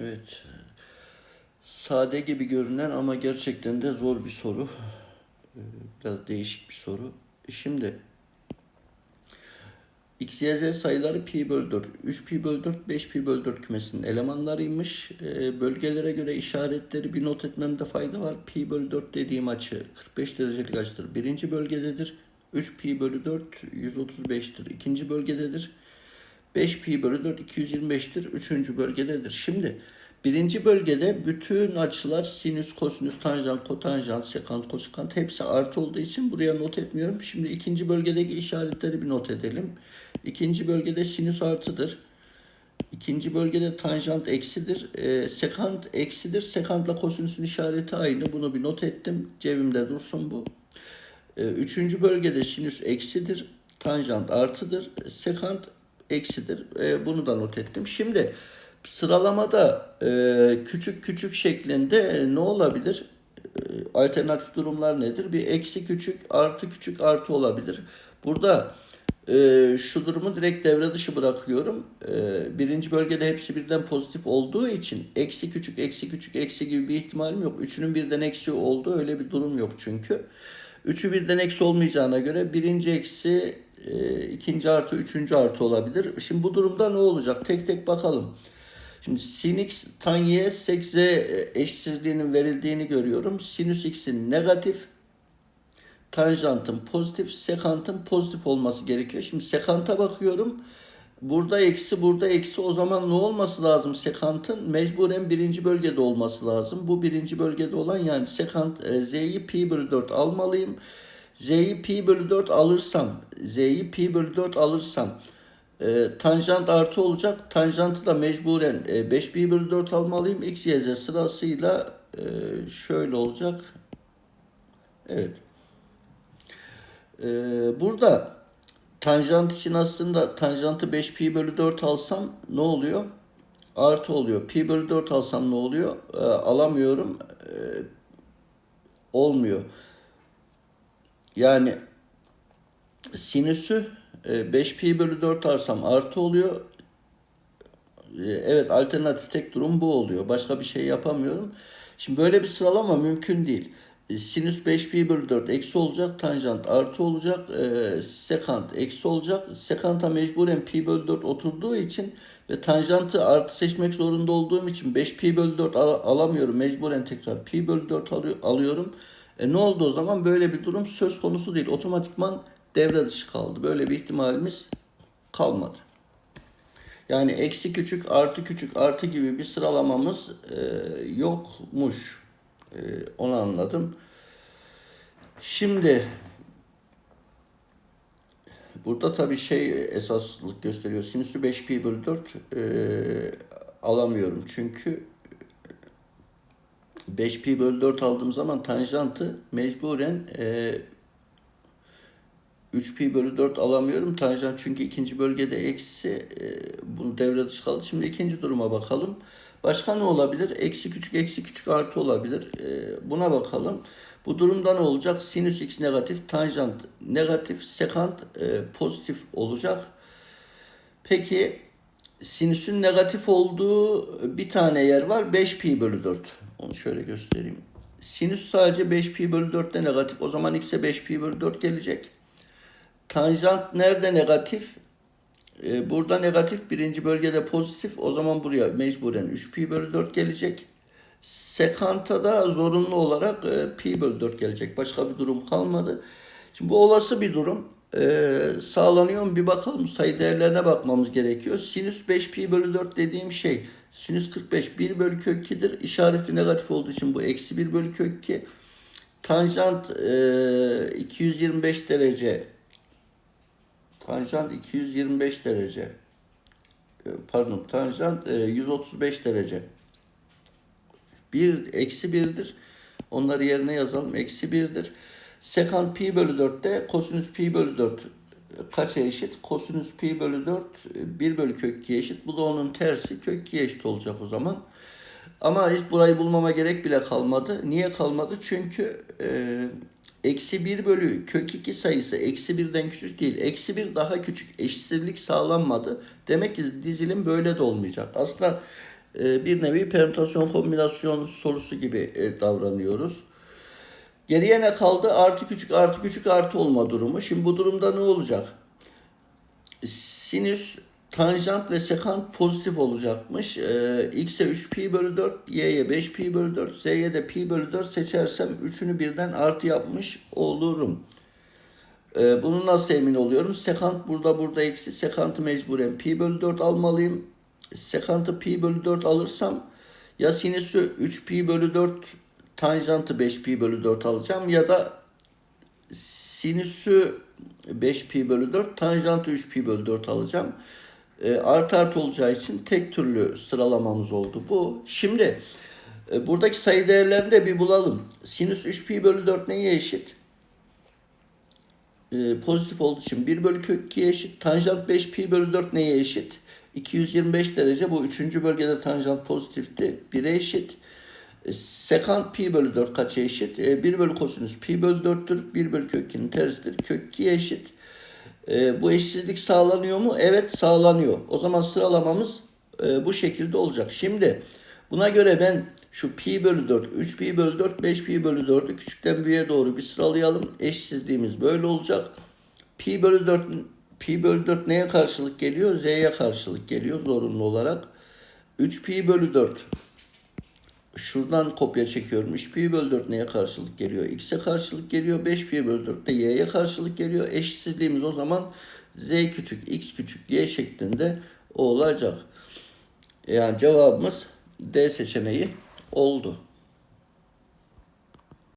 Evet. Sade gibi görünen ama gerçekten de zor bir soru. Ee, Biraz değişik bir soru. Şimdi x, y, z sayıları pi bölü 4. 3 pi bölü 4, 5 pi bölü 4 kümesinin elemanlarıymış. Ee, bölgelere göre işaretleri bir not etmemde fayda var. Pi bölü 4 dediğim açı 45 derecelik açıdır. Birinci bölgededir. 3 pi bölü 4 135'tir. İkinci bölgededir. 5 pi bölü 4 225'tir. Üçüncü bölgededir. Şimdi birinci bölgede bütün açılar sinüs, kosinüs, tanjant, kotanjant, sekant, kosikant hepsi artı olduğu için buraya not etmiyorum. Şimdi ikinci bölgedeki işaretleri bir not edelim. İkinci bölgede sinüs artıdır. İkinci bölgede tanjant eksidir. E, sekant eksidir. Sekantla kosinüsün işareti aynı. Bunu bir not ettim. Cebimde dursun bu. E, üçüncü bölgede sinüs eksidir. Tanjant artıdır. Sekant eksidir. E, bunu da not ettim. Şimdi sıralamada e, küçük küçük şeklinde e, ne olabilir? E, alternatif durumlar nedir? Bir eksi küçük, artı küçük, artı olabilir. Burada e, şu durumu direkt devre dışı bırakıyorum. E, birinci bölgede hepsi birden pozitif olduğu için eksi küçük, eksi küçük, eksi gibi bir ihtimalim yok. Üçünün birden eksi olduğu öyle bir durum yok çünkü. Üçü birden eksi olmayacağına göre birinci eksi, ikinci artı, üçüncü artı olabilir. Şimdi bu durumda ne olacak? Tek tek bakalım. Şimdi sin x tan y sek z eşitsizliğinin verildiğini görüyorum. Sinüs x'in negatif, tanjantın pozitif, sekantın pozitif olması gerekiyor. Şimdi sekanta bakıyorum. Burada eksi, burada eksi. O zaman ne olması lazım? Sekantın mecburen birinci bölgede olması lazım. Bu birinci bölgede olan yani sekant e, z'yi pi bölü 4 almalıyım. Z'yi pi bölü 4 alırsam, z'yi pi bölü 4 alırsam e, tanjant artı olacak. Tanjantı da mecburen e, 5 pi bölü 4 almalıyım. X, Y, Z sırasıyla e, şöyle olacak. Evet. E, burada tanjant için aslında tanjantı 5 pi bölü 4 alsam ne oluyor? Artı oluyor. Pi bölü 4 alsam ne oluyor? E, alamıyorum. E, olmuyor. Yani sinüsü e, 5 pi bölü 4 alsam artı oluyor. E, Evet alternatif tek durum bu oluyor. Başka bir şey yapamıyorum. Şimdi böyle bir sıralama mümkün değil. E, Sinüs 5 pi bölü 4 eksi olacak. Tanjant artı olacak. E, sekant eksi olacak. Sekanta mecburen pi bölü 4 oturduğu için ve tanjantı artı seçmek zorunda olduğum için 5 pi bölü 4 al- alamıyorum. Mecburen tekrar pi bölü 4 alı- alıyorum. E ne oldu o zaman? Böyle bir durum söz konusu değil. Otomatikman devre dışı kaldı. Böyle bir ihtimalimiz kalmadı. Yani eksi küçük, artı küçük, artı gibi bir sıralamamız e, yokmuş. E, onu anladım. Şimdi burada tabii şey esaslık gösteriyor. Sinüsü 5 pi bölü 4 e, alamıyorum. Çünkü 5 pi bölü 4 aldığım zaman tanjantı mecburen e, 3 pi bölü 4 alamıyorum. Tanjant çünkü ikinci bölgede eksi. E, bunu devre dışı kaldı. Şimdi ikinci duruma bakalım. Başka ne olabilir? Eksi küçük, eksi küçük artı olabilir. E, buna bakalım. Bu durumda ne olacak? Sinüs x negatif, tanjant negatif, sekant e, pozitif olacak. Peki sinüsün negatif olduğu bir tane yer var. 5 pi bölü 4. Onu şöyle göstereyim. Sinüs sadece 5 pi bölü 4'te negatif. O zaman x'e 5 pi bölü 4 gelecek. Tanjant nerede negatif? Ee, burada negatif birinci bölgede pozitif. O zaman buraya mecburen 3 pi bölü 4 gelecek. Sekanta da zorunlu olarak e, pi bölü 4 gelecek. Başka bir durum kalmadı. Şimdi bu olası bir durum. Ee, sağlanıyor mu bir bakalım. Sayı değerlerine bakmamız gerekiyor. Sinüs 5 pi bölü 4 dediğim şey sinüs 45 1 bölü kök 2'dir. İşareti negatif olduğu için bu eksi 1 bölü kök 2. Tanjant e, 225 derece Tanjant 225 derece. E, Pardon, tanjant e, 135 derece. 1 eksi 1'dir. Onları yerine yazalım. Eksi 1'dir. Sekant pi bölü 4'te kosinüs pi bölü 4 kaça eşit? Kosinüs pi bölü 4 1 bölü kök 2'ye eşit. Bu da onun tersi. Kök 2'ye eşit olacak o zaman. Ama hiç burayı bulmama gerek bile kalmadı. Niye kalmadı? Çünkü e, eksi 1 bölü kök 2 sayısı eksi 1'den küçük değil. Eksi 1 daha küçük. Eşitsizlik sağlanmadı. Demek ki dizilim böyle de olmayacak. Aslında e, bir nevi permütasyon kombinasyon sorusu gibi e, davranıyoruz. Geriye ne kaldı? Artı küçük artı küçük artı olma durumu. Şimdi bu durumda ne olacak? Sinüs, tanjant ve sekant pozitif olacakmış. Ee, x'e 3 pi bölü 4, y'ye 5 pi bölü 4, z'ye de pi bölü 4 seçersem üçünü birden artı yapmış olurum. Ee, bunu nasıl emin oluyorum? Sekant burada burada eksi. Sekantı mecburen pi bölü 4 almalıyım. Sekantı pi bölü 4 alırsam ya sinüsü 3 pi bölü 4 tanjantı 5 pi bölü 4 alacağım ya da sinüsü 5 pi bölü 4 tanjantı 3 pi bölü 4 alacağım. E, artı artı olacağı için tek türlü sıralamamız oldu bu. Şimdi e, buradaki sayı değerlerini de bir bulalım. Sinüs 3 pi bölü 4 neye eşit? e, pozitif olduğu için 1 bölü kök 2'ye eşit. Tanjant 5 pi bölü 4 neye eşit? 225 derece. Bu üçüncü bölgede tanjant pozitifti. 1'e eşit. E, sekant pi bölü 4 kaça eşit? E, 1 bölü kosinüs pi bölü 4'tür. 1 bölü kök 2'nin tersidir. Kök 2'ye eşit. E, bu eşitsizlik sağlanıyor mu? Evet sağlanıyor. O zaman sıralamamız e, bu şekilde olacak. Şimdi buna göre ben şu pi bölü 4, 3 pi bölü 4, 5 pi bölü 4'ü küçükten büyüğe doğru bir sıralayalım. Eşitsizliğimiz böyle olacak. Pi bölü 4 pi bölü 4 neye karşılık geliyor? Z'ye karşılık geliyor zorunlu olarak. 3 pi bölü 4 şuradan kopya çekiyorum. 3 pi bölü 4 neye karşılık geliyor? X'e karşılık geliyor. 5 pi bölü 4 de y'ye karşılık geliyor. Eşitsizliğimiz o zaman z küçük, x küçük, y şeklinde olacak. Yani cevabımız D seçeneği oldu.